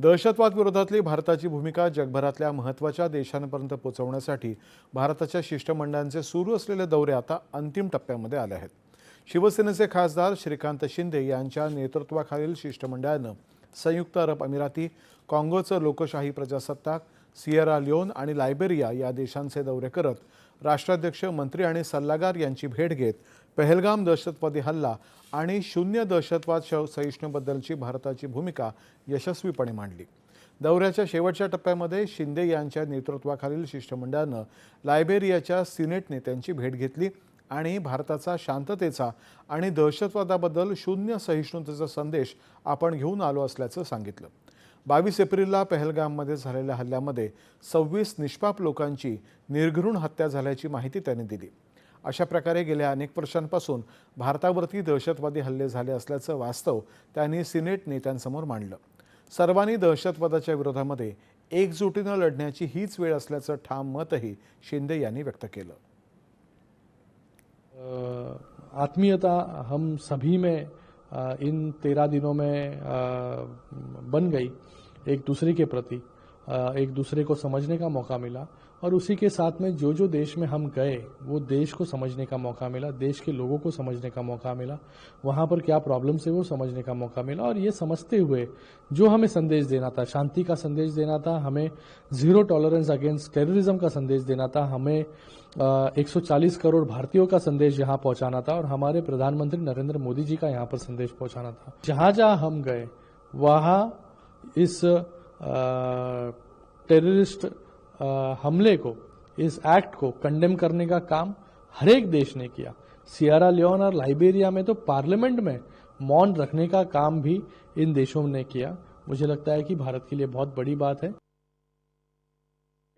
दहशतवाद विरोधातली भारताची भूमिका जगभरातल्या महत्त्वाच्या देशांपर्यंत पोहोचवण्यासाठी भारताच्या शिष्टमंडळांचे सुरू असलेले दौरे आता अंतिम टप्प्यामध्ये आले आहेत. शिवसेनेचे खासदार श्रीकांत शिंदे यांच्या नेतृत्वाखालील शिष्टमंडळानं संयुक्त अरब अमिराती काँगोचं लोकशाही प्रजासत्ताक सियरा लिओन आणि लायबेरिया या देशांचे दौरे करत राष्ट्राध्यक्ष मंत्री आणि सल्लागार यांची भेट घेत पहलगाम दहशतवादी हल्ला आणि शून्य दहशतवाद श सहिष्णूबद्दलची भारताची भूमिका यशस्वीपणे मांडली. दौऱ्याच्या शेवटच्या टप्प्यामध्ये शिंदे यांच्या नेतृत्वाखालील शिष्टमंडळानं लायबेरियाच्या सिनेट नेत्यांची भेट घेतली आणि भारताचा शांततेचा आणि दहशतवादाबद्दल शून्य सहिष्णुतेचा संदेश आपण घेऊन आलो असल्याचं सांगितलं. बावीस एप्रिलला पहलगाममध्ये झालेल्या हल्ल्यामध्ये सव्वीस निष्पाप लोकांची निर्घृण हत्या झाल्याची माहिती त्यांनी दिली. अशा प्रकारे गेल्या अनेक वर्षांपासून भारतावरती दहशतवादी हल्ले झाले असल्याचं वास्तव त्यांनी सिनेट नेत्यांसमोर मांडलं. सर्वांनी दहशतवादाच्या विरोधामध्ये एकजुटीनं लढण्याची हीच वेळ असल्याचं ठाम मतही शिंदे यांनी व्यक्त केलं. आत्मीयता हम सभी में इन तेरह दिनों में बन गई एक दूसरे के प्रति। एक दूसरे को समझने का मौका मिला और उसी के साथ में जो जो देश में हम गए वो देश को समझने का मौका मिला देश के लोगों को समझने का मौका मिला। वहाँ पर क्या प्रॉब्लम्स है वो समझने का मौका मिला और ये समझते हुए जो हमें संदेश देना था शांति का संदेश देना था हमें ज़ीरो टॉलरेंस अगेंस्ट टेररिज्म का संदेश देना था हमें अ, 140 करोड़ भारतीयों का संदेश यहाँ पहुंचाना था और हमारे प्रधानमंत्री नरेंद्र मोदी जी का यहाँ पर संदेश पहुंचाना था। जहाँ जहाँ हम गए वहाँ इस टेररिस्ट हमले को, इस एक्ट को कंडेम करने का काम हर एक देश ने किया। सियारा लियोन और लाइबेरिया में तो पार्लियामेंट में मौन रखने का काम भी इन देशों ने किया। मुझे लगता है कि भारत के लिए बहुत बड़ी बात है।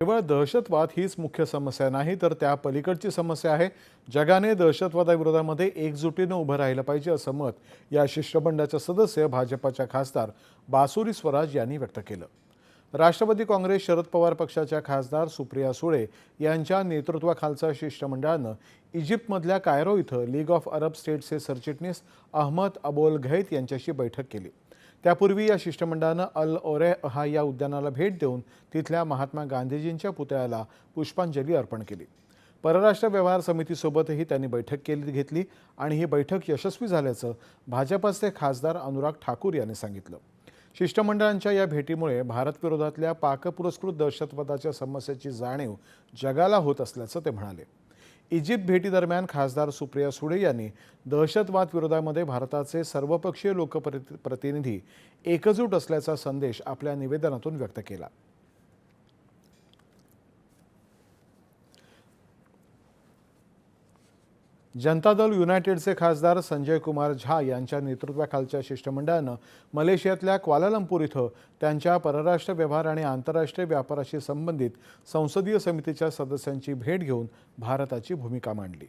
केवळ दहशतवाद हीच मुख्य समस्या नाही तर त्या पलीकडची समस्या आहे. जगाने दहशतवादाविरोधामध्ये एकजुटीनं उभं राहिलं पाहिजे असं मत या शिष्टमंडळाच्या सदस्य भाजपाच्या खासदार बासुरी स्वराज यांनी व्यक्त केलं. राष्ट्रवादी काँग्रेस शरद पवार पक्षाच्या खासदार सुप्रिया सुळे यांच्या नेतृत्वाखालचा शिष्टमंडळानं इजिप्तमधल्या कायरो इथं लीग ऑफ अरब स्टेट्सचे सरचिटणीस अहमद अबोल घैत यांच्याशी बैठक केली. त्यापूर्वी या शिष्टमंडळानं अल ओरे हा या उद्यानाला भेट देऊन तिथल्या महात्मा गांधीजींच्या पुतळ्याला पुष्पांजली अर्पण केली. परराष्ट्र व्यवहार समितीसोबतही त्यांनी बैठक केली घेतली आणि ही बैठक यशस्वी झाल्याचं भाजपाचे खासदार अनुराग ठाकूर यांनी सांगितलं. शिष्टमंडळांच्या या भेटीमुळे भारतविरोधातल्या पाकपुरस्कृत दहशतवादाच्या समस्येची जाणीव जगाला होत असल्याचं ते म्हणाले. इजिप्त भेटीदरम्यान खासदार सुप्रिया सुळे यांनी दहशतवाद विरोधामध्ये भारताचे सर्वपक्षीय लोकप्रति प्रतिनिधी एकजूट असल्याचा संदेश आपल्या निवेदनातून व्यक्त केला. जनता दल युनायटेडचे खासदार संजय कुमार झा यांच्या नेतृत्वाखालच्या शिष्टमंडळानं मलेशियातल्या क्वालालंपूर इथं त्यांच्या परराष्ट्र व्यवहार आणि आंतरराष्ट्रीय व्यापाराशी संबंधित संसदीय समितीच्या सदस्यांची भेट घेऊन भारताची भूमिका मांडली.